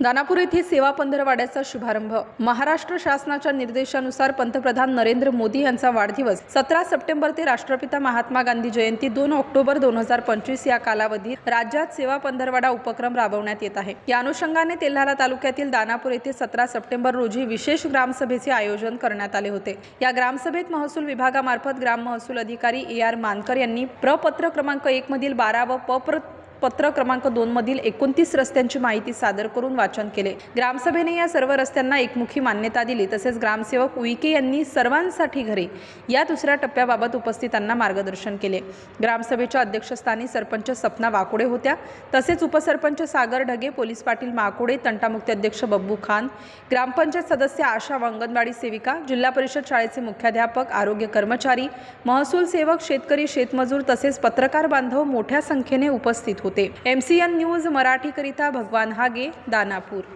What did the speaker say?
Danapur येथे सेवा पंधरवाड्याचा शुभारंभ. महाराष्ट्र शासनाच्या निर्देशानुसार पंतप्रधान नरेंद्र मोदी यांचा वाढदिवस सतरा सप्टेंबर ते राष्ट्रपिता महात्मा गांधी जयंती दोन ऑक्टोबर दोन हजार पंचवीस या कालावधीत राज्यात सेवा पंधरवाडा उपक्रम राबवण्यात येत आहे. या अनुषंगाने तेल्हारा तालुक्यातील दानापूर येथे सतरा सप्टेंबर रोजी विशेष ग्रामसभेचे आयोजन करण्यात आले होते. या ग्रामसभेत महसूल विभागामार्फत ग्राम महसूल अधिकारी ए आर मानकर यांनी प्रपत्र क्रमांक एक मधील बारा व पप्र पत्र क्रमांक दोन मधील एकोणतीस रस्त्यांची माहिती सादर करून वाचन केले. ग्रामसभेने या सर्व रस्त्यांना एकमुखी मान्यता दिली. तसेच ग्रामसेवक उईके यांनी सर्वांसाठी घरे या दुसऱ्या टप्प्याबाबत उपस्थितांना मार्गदर्शन केले. ग्रामसभेच्या अध्यक्षस्थानी सरपंच सपना वाकोडे होत्या. तसेच उपसरपंच सागर ढगे पोलीस पाटील माकोडे तंटामुक्ती अध्यक्ष बब्बू खान ग्रामपंचायत सदस्य आशा अंगणवाडी सेविका जिल्हा परिषद शाळेचे मुख्याध्यापक आरोग्य कर्मचारी महसूल सेवक शेतकरी शेतमजूर तसेच पत्रकार बांधव मोठ्या संख्येने उपस्थित होते. एम सी एन न्यूज मराठीकरिता भगवान हागे दानापूर.